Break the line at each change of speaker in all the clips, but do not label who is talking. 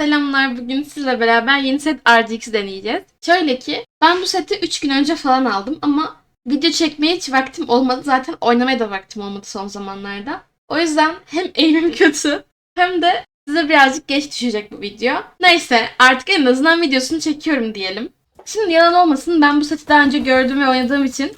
Selamlar. Bugün sizle beraber yeni set RGX deneyeceğiz. Şöyle ki ben bu seti 3 gün önce falan aldım ama video çekmeye hiç vaktim olmadı. Zaten oynamaya da vaktim olmadı son zamanlarda. O yüzden hem eğimim kötü hem de size birazcık geç düşecek bu video. Neyse artık en azından videosunu çekiyorum diyelim. Şimdi yalan olmasın ben bu seti daha önce gördüm ve oynadığım için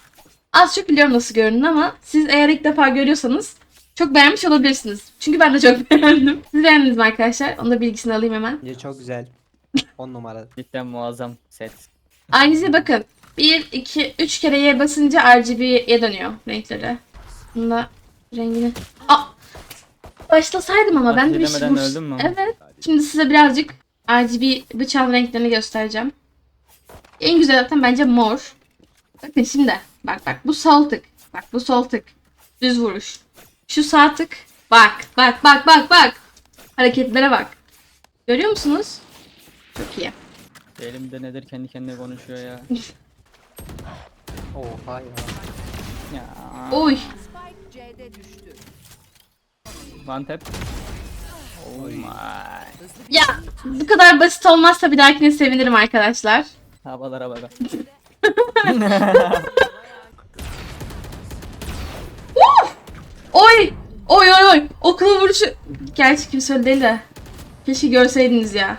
az çok biliyorum nasıl göründüğünü ama siz eğer ilk defa görüyorsanız çok beğenmiş olabilirsiniz. Çünkü ben de çok beğendim. Siz beğendiniz mi arkadaşlar? Onun da bilgisini alayım hemen.
Bence çok güzel. 10 numara.
Cidden muazzam set.
Aynısı bakın. 1, 2, 3 kere Y basınca RGB'ye dönüyor renkleri. Bunda rengini... Aa! Başlasaydım ama ben de bir şey
Demeden
vuruş-
öldün mü?
Evet. Şimdi size birazcık RGB bıçağın renklerini göstereceğim. En güzel zaten bence mor. Bakın şimdi. Bak bak bu sol tık. Bak bu sol tık. Düz vuruş. Şu sağ tık. Bak bak bak bak bak. Hareketlere bak. Görüyor musunuz? Çok iyi.
Elimde nedir kendi kendine konuşuyor ya.
Oha ya.
ya.
Oy.
Spike C'de düştü.
One tap. Oh
Oy.
my.
Ya bu kadar basit olmazsa bir dahakine sevinirim arkadaşlar.
Havalara bak.
Oy! Oy oy oy! Okula vuruşu... Gerçi kimse öyle değil de. Keşke görseydiniz ya.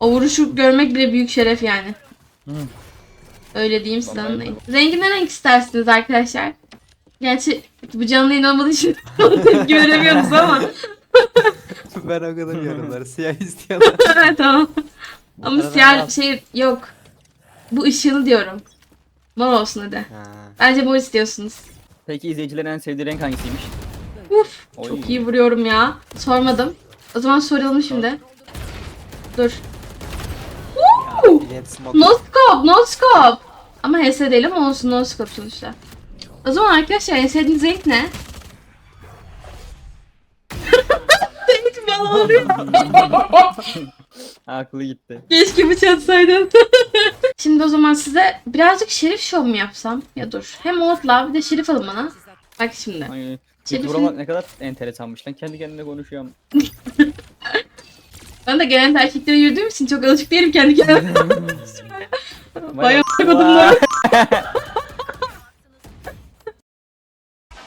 O vuruşu görmek bile büyük şeref yani.
Hı.
Öyle diyeyim size anlayın. Rengi ne renk istersiniz arkadaşlar? Gerçi bu canlı yayın olmadığı için tepki veremiyoruz ama.
ben o kadar yorumları siyah istiyorlar.
tamam. Ama siyah şey yok. Bu ışığını diyorum. Mor olsun hadi.
Ha.
Bence mor istiyorsunuz.
Peki izleyicilerin en sevdiği renk hangisiymiş?
Uf,
Oy.
çok iyi vuruyorum ya. Sormadım. O zaman soralım şimdi. Dur. Woo! No scope, no scope. Ama HS değil ama olsun no scope sonuçta. O zaman arkadaşlar en sevdiğiniz renk ne? Renk bana oluyor.
Aklı gitti.
Keşke bıçak atsaydın. Şimdi o zaman size birazcık şerif şov mu yapsam? Ya dur. Hem Oğut'la bir de şerif alın bana. Bak şimdi.
Ay,
Şerif'in-
ne kadar enteresanmış lan. Kendi kendine konuşuyorum.
Ben de genelde erkeklere yürüdüğüm için çok alışık değilim kendi kendime. Bayağı kodumlar.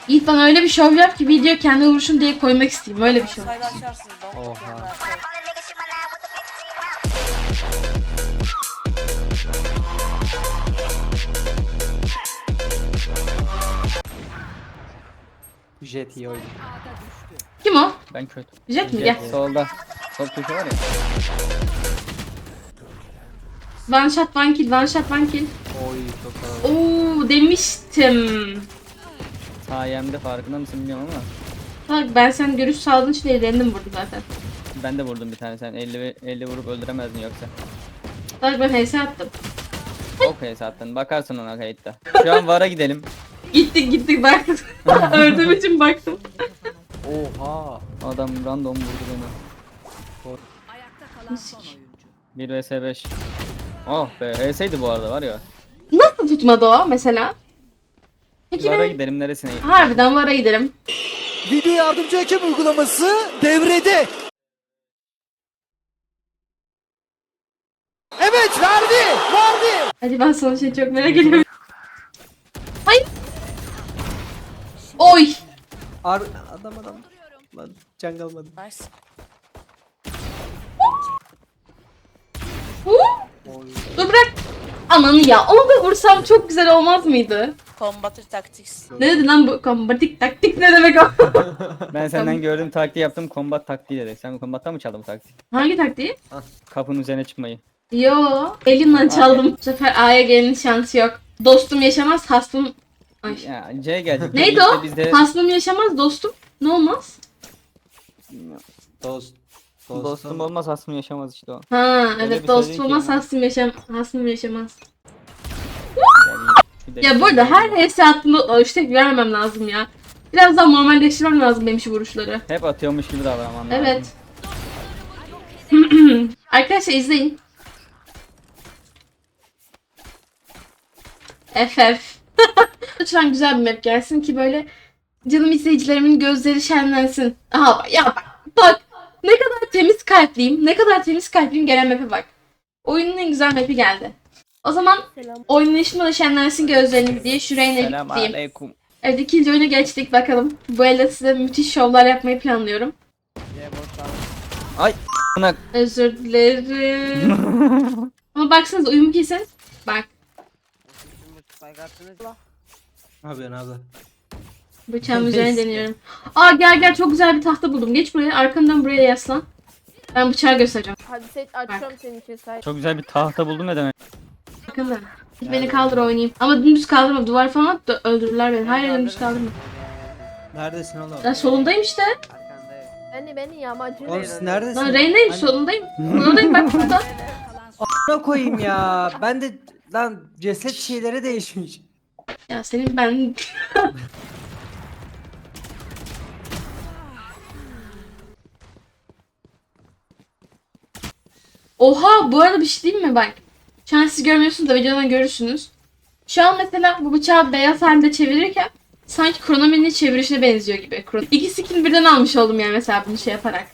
Yiğit bana öyle bir şov yap ki video kendi vuruşum diye koymak isteyeyim. Öyle bir şov.
Oha. Jet iyi oyun.
Kim o?
Ben kötü.
Jet mi? Gel.
Solda. Sol köşe var ya.
One shot one kill, one shot one kill.
Oy çok ağır.
Oo demiştim.
Sayemde farkında mısın bilmiyorum ama.
Bak ben sen görüş sağladığın için ellerini vurdum zaten.
Ben de vurdum bir tane sen 50 ve- 50 vurup öldüremezdin yoksa.
Bak ben HS attım.
Okey zaten bakarsın ona kayıtta. Şu an VAR'a gidelim.
Gittik gittik baktık. Öldüğüm için baktım.
Oha.
Adam random vurdu beni.
Ayakta kalan son oyuncu.
1 vs 5. Oh be HS'ydi bu arada var ya.
Nasıl tutmadı o mesela? Peki
VAR'a gidelim neresine gidelim?
harbiden vara gidelim.
Video yardımcı hakem uygulaması devrede. Evet verdi, verdi.
Hadi ben sana şey çok merak ediyorum.
Ar adam adam. Lan can kalmadı.
Nice.
Oy.
Dur bırak. Ananı ya. Onu da vursam çok güzel olmaz mıydı?
Combative Tactics.
Ne dedi lan bu kombatik taktik ne demek o?
Ben senden gördüğüm taktiği yaptım combat taktiği dedi. Sen combat'tan mı çaldın bu taktiği?
Hangi taktiği?
Kapının üzerine çıkmayı.
Yo. Elimle çaldım. Bu sefer A'ya gelenin şansı yok. Dostum yaşamaz, hasmım... Ay.
Ya C gelecek.
Neydi o?
Bizde
Hasmım yaşamaz, dostum. Ne olmaz?
Dost.
dostum olmaz hasmım yaşamaz işte o.
Ha evet dostum olmaz, hasmım, yaşam hasmım yaşamaz.
Yani
Ya
delik-
bu arada her HS attığımda işte vermemem lazım ya. Biraz daha normalleştirmem lazım benim şu vuruşları.
Hep atıyormuş gibi davranman lazım.
Evet. Arkadaşlar izleyin. FF. Lütfen güzel bir map gelsin ki böyle canım izleyicilerimin gözleri şenlensin. Aha bak ya bak bak ne kadar temiz kalpliyim. Ne kadar temiz kalpliyim gelen map'e bak. Oyunun en güzel map'i geldi. O zaman oynayışıma da şenlensin gözleriniz diye şuraya ne
Selam
diyeyim.
aleyküm.
Evet ikinci oyuna geçtik bakalım. Bu elde size müthiş şovlar yapmayı planlıyorum.
Ay.
Özür dilerim. Ama baksanıza uyum kesin. Bak
Ne yapıyorsun abi?
bıçağın üzerine deniyorum. Aa gel gel çok güzel bir tahta buldum. Geç buraya arkandan buraya yaslan. Ben bıçağı göstereceğim.
Hadi set açıyorum senin için say.
çok güzel bir tahta buldum ne demek?
Arkandan. Git beni kaldır oynayayım. Ama dümdüz kaldırma. Duvar falan at da öldürürler beni. Hayır dümdüz kaldırma.
Neredesin oğlum?
Ben solundayım işte.
Beni beni yamacı.
Oğlum siz neredesin?
Lan Reyna'yım solundayım. Solundayım bak burada.
Ne koyayım ya? Ben de lan ceset şeyleri değişmiş.
Ya senin ben... Oha bu arada bir şey diyeyim mi bak. Şu an siz görmüyorsunuz da videodan görürsünüz. Şu an mesela bu bıçağı beyaz halde çevirirken sanki kronominin çevirişine benziyor gibi. İki skin birden almış oldum yani mesela bunu şey yaparak.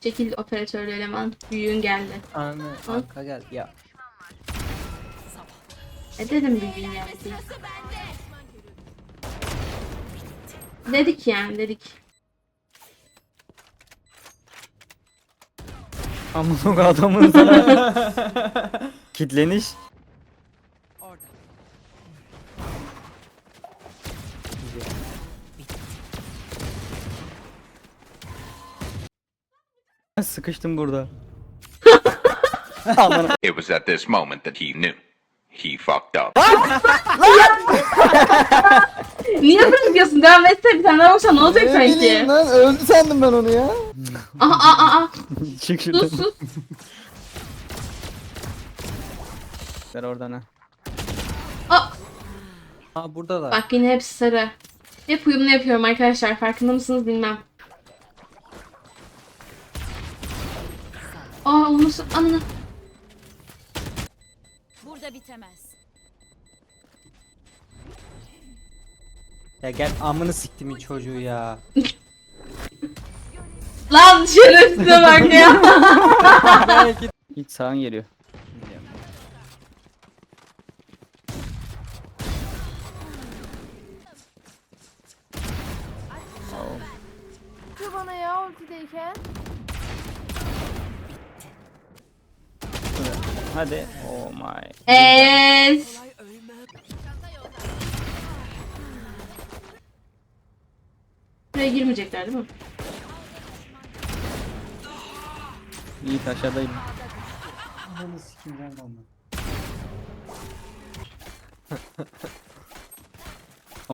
Çekil operatörlü eleman. Büyüğün geldi.
Anne arka gel ya.
E dedim büyüğün geldi. Dedik yani dedik.
Amına adamın sana. Kitleniş. Sıkıştım burada.
It was at this moment that he knew. He fucked up.
Niye bırakıyorsun? Devam etsene bir tane daha vursan ne olacak sanki?
lan öldü sandım ben onu ya.
Aha aha aha.
çık şuradan.
Sus sus.
Ver oradan ha.
Aa,
Aa burada da.
bak yine hepsi sarı. Hep uyumlu yapıyorum arkadaşlar. Farkında mısınız bilmem. Olmasın. Ananı.
Burada bitemez.
Ya gel amını siktimin çocuğu ya.
Lan şerefsize bak ya.
Hiç sağın geliyor.
Şu bana ya ultideyken.
Hadi. Oh my.
Es. Buraya girmeyecekler değil mi?
Yiğit aşağıdayım.
Amını sikeyim ben de onu.